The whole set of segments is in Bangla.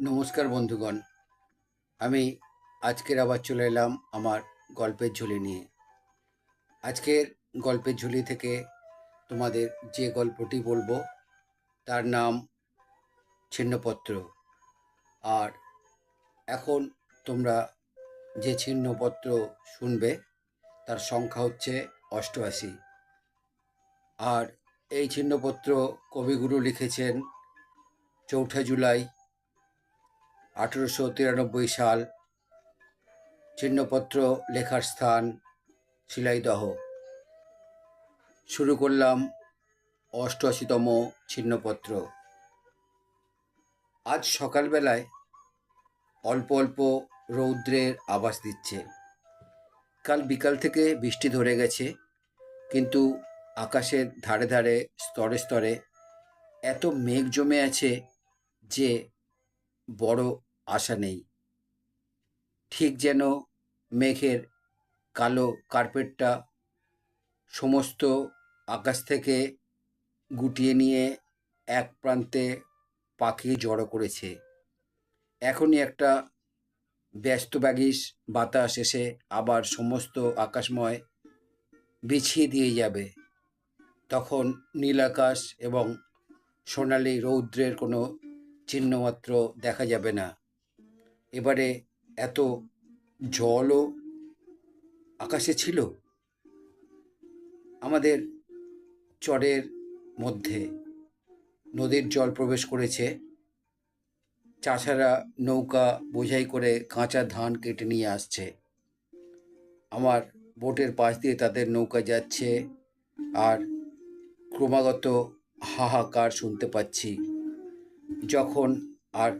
নমস্কার বন্ধুগণ। আমি আজকের আবার চলে এলাম আমার গল্পের ঝুলি নিয়ে। আজকের গল্পের ঝুলি থেকে তোমাদের যে গল্পটি বলব, তার নাম ছিন্নপত্র। আর এখন তোমরা যে ছিন্নপত্র শুনবে, তার সংখ্যা হচ্ছে অষ্টআশি। আর এই ছিন্নপত্র কবিগুরু লিখেছেন চৌঠা জুলাই আঠেরোশো তিরানব্বই সাল চিহ্নপত্র লেখার স্থান শিলাইদহ। শুরু করলাম অষ্টআশিতম ছিন্নপত্র। আজ সকালবেলায় অল্প অল্প রৌদ্রের আভাস দিচ্ছে। কাল বিকাল থেকে বৃষ্টি ধরে গেছে, কিন্তু আকাশের ধারে ধারে, স্তরে স্তরে এত মেঘ জমে আছে যে বড় আশা নেই। ঠিক যেন মেঘের কালো কার্পেটটা সমস্ত আকাশ থেকে গুটিয়ে নিয়ে এক প্রান্তে পাখি জড়ো করেছে। এখনই একটা ব্যস্ত ব্যাগিস বাতাস এসে আবার সমস্ত আকাশময় বিছিয়ে দিয়ে যাবে। তখন নীল আকাশ এবং সোনালি রৌদ্রের কোনো চিহ্নমাত্র দেখা যাবে না। এবারে এত জলও আকাশে ছিল? আমাদের চরের মধ্যে নদীর জল প্রবেশ করেছে। চাষারা নৌকা বোঝাই করে কাঁচা ধান কেটে নিয়ে আসছে। আমার বোটের পাশ দিয়ে তাদের নৌকা যাচ্ছে আর ক্রমাগত হাহাকার শুনতে পাচ্ছি। যখন আর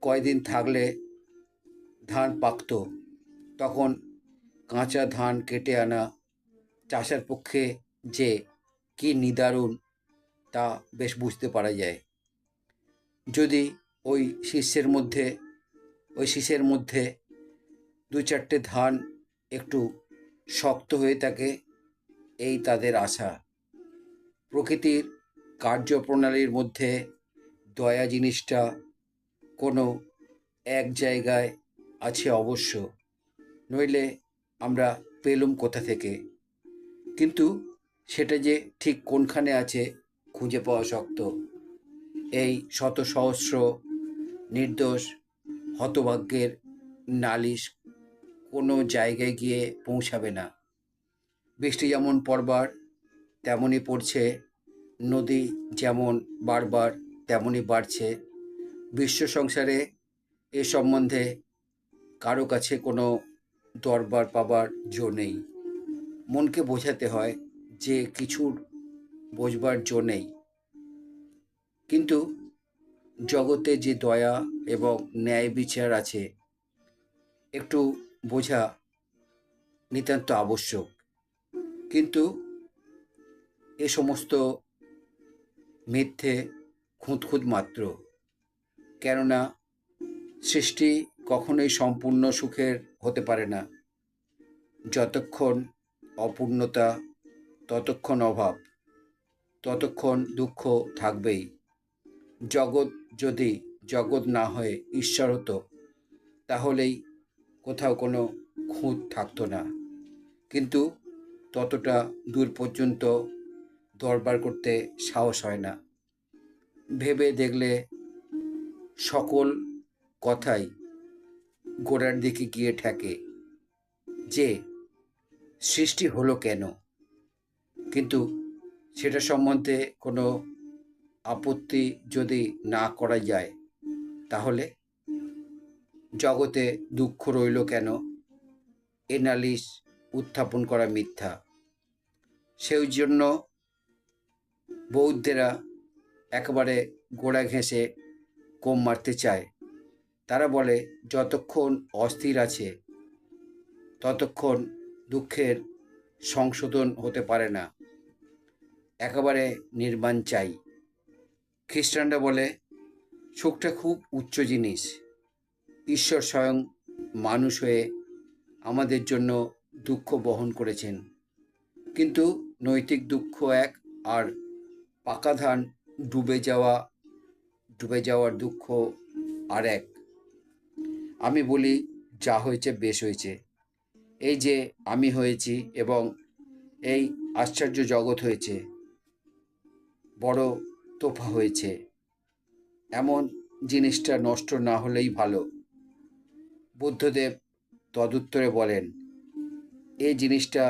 কয়দিন থাকলে ধান পাকত, তখন কাঁচা ধান কেটে আনা চাষের পক্ষে যে কি নিদারুণ তা বেশ বুঝতে পারা যায়। যদি ওই শীর্ষের মধ্যে, ওই শীষের মধ্যে দু চারটে ধান একটু শক্ত হয়ে থাকে, এই তাদের আশা। প্রকৃতির কার্যপ্রণালীর মধ্যে দয়া জিনিসটা কোনো এক জায়গায় আছে অবশ্য। নইলে আমরা পেলুম কোথা থেকে? কিন্তু সেটা যে ঠিক কোনখানে আছে খুঁজে পাওয়া শক্ত। এই শত সহস্র নির্দোষ হতভাগ্যের নালিশ কোনো জায়গায় গিয়ে পৌঁছাবে না। বৃষ্টি যেমন পড়বার, তেমনই পড়ছে। নদী যেমন বারবার, তেমনই বাড়ছে। বিশ্ব সংসারে এ সম্বন্ধে কারও কাছে কোনো দরবার পাবার জো নেই। মনকে বোঝাতে হয় যে কিছুর বোঝবার জো নেই। কিন্তু জগতে যে দয়া এবং ন্যায় বিচার আছে, একটু বোঝা নিতান্ত আবশ্যক। কিন্তু এ সমস্ত মিথ্যে খুঁতখুঁত মাত্র। কেননা সৃষ্টি কখনোই সম্পূর্ণ সুখের হতে পারে না। যতক্ষণ অপূর্ণতা, ততক্ষণ অভাব, ততক্ষণ দুঃখ থাকবেই। জগৎ যদি জগৎ না হয়ে ঈশ্বর হতো, তাহলেই কোথাও কোনো খুঁত থাকতো না। কিন্তু ততটা দূর পর্যন্ত দরবার করতে সাহস হয় না। ভেবে দেখলে সকল কথাই গোড়ার দিকে গিয়ে ঠেকে যে, সৃষ্টি হলো কেন? কিন্তু সেটা সম্বন্ধে কোনো আপত্তি যদি না করা যায়, তাহলে জগতে দুঃখ রইল কেন? এ নালিশ উত্থাপন করা মিথ্যা। সেই জন্য বৌদ্ধেরা একেবারে গোড়া ঘেঁষে কোম মারতে চায়। তারা বলে, যতক্ষণ অস্থির আছে, ততক্ষণ দুঃখের সংশোধন হতে পারে না। একেবারে নির্মাণ চাই। খ্রিস্টানরা বলে, সুখটা খুব উচ্চ জিনিস। ঈশ্বর স্বয়ং মানুষ হয়ে আমাদের জন্য দুঃখ বহন করেছেন। কিন্তু নৈতিক দুঃখ এক আর পাকা ধান ডুবে যাওয়া, ডুবে যাওয়ার দুঃখ আর এক। আমি বলি, যা হয়েছে বেশ হয়েছে। এই যে আমি হয়েছি এবং এই আশ্চর্য জগৎ হয়েছে, বড় তোফা হয়েছে। এমন জিনিসটা নষ্ট না হলেই ভালো। বুদ্ধদেব তদুত্তরে বলেন, এই জিনিসটা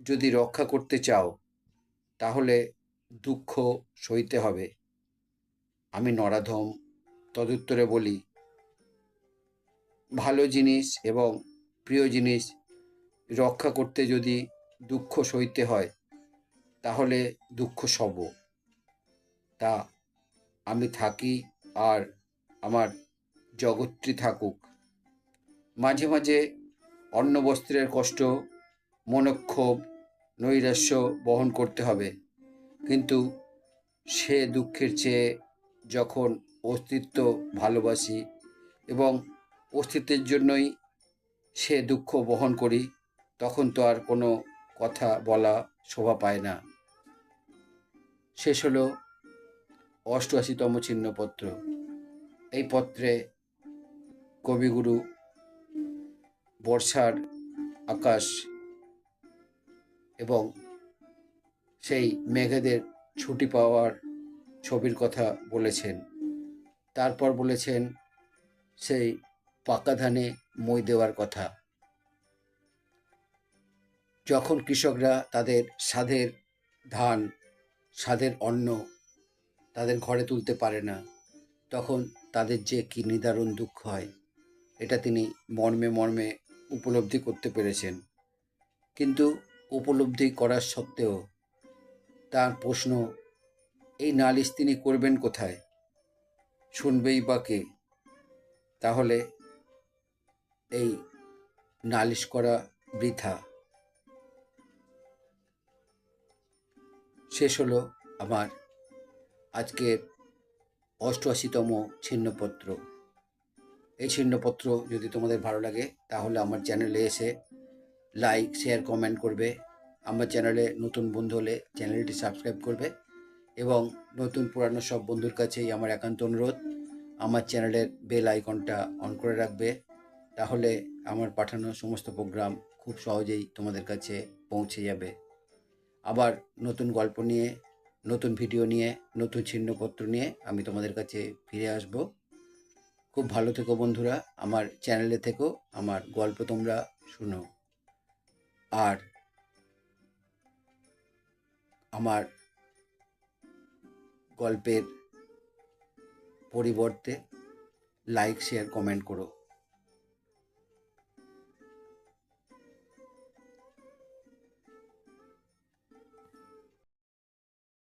যদি রক্ষা করতে চাও, তাহলে দুঃখ সইতে হবে। আমি নরাধম, তদুত্তরে বলি ভালো জিনিস এবং প্রিয় জিনিস রক্ষা করতে যদি দুঃখ সইতে হয়, তাহলে দুঃখ সব। তা আমি থাকি আর আমার জগৎটি থাকুক। মাঝে মাঝে অন্ন বস্ত্রের কষ্ট, মনক্ষোভ, নৈরাশ্য বহন করতে হবে। কিন্তু সে দুঃখের চেয়ে যখন অস্তিত্ব ভালোবাসি এবং অস্তিত্বের জন্যই সে দুঃখ বহন করি, তখন তো আর কোনো কথা বলা শোভা পায় না। শেষ হলো অষ্টআশিতম চিহ্নপত্র এই পত্রে কবিগুরু বর্ষার আকাশ এবং সেই মেঘেদের ছুটি পাওয়ার ছবির কথা বলেছেন। তারপর বলেছেন, সেই পাকা ধানে মই দেওয়ার কথা। যখন কৃষকরা তাদের স্বাদের ধান স্বাদের অন্ন তাদের ঘরে তুলতে পারে না, তখন তাদের যে কি নিদারুণ দুঃখ হয়, এটা তিনি মর্মে মর্মে উপলব্ধি করতে পেরেছেন। কিন্তু উপলব্ধি করার সত্ত্বেও তার প্রশ্ন, এই নালিশ তিনি করবেন কোথায়? শুনবেই বা কে? তাহলে এই নালিশ করা বৃথা। শেষ হলো আমার আজকের অষ্টআশিতম ছিন্নপত্র। এই ছিন্নপত্র যদি তোমাদের ভালো লাগে, তাহলে আমার চ্যানেলে এসে লাইক, শেয়ার, কমেন্ট করবে। আমার চ্যানেলে নতুন বন্ধু হলে চ্যানেলটি সাবস্ক্রাইব করবে এবং নতুন পুরানো সব বন্ধুর কাছেই আমার একান্ত অনুরোধ, আমার চ্যানেলের বেল আইকনটা অন করে রাখবে। তাহলে আমার পাঠানো সমস্ত প্রোগ্রাম খুব সহজেই তোমাদের কাছে পৌঁছে যাবে। আবার নতুন গল্প নিয়ে, নতুন ভিডিও নিয়ে, নতুন ছিন্নপত্র নিয়ে আমি তোমাদের কাছে ফিরে আসব। খুব ভালো থেকো বন্ধুরা, আমার চ্যানেলে থেকো, আমার গল্প তোমরা শুনো। আর আমার গল্পের পরিবর্তে লাইক, শেয়ার, কমেন্ট করো।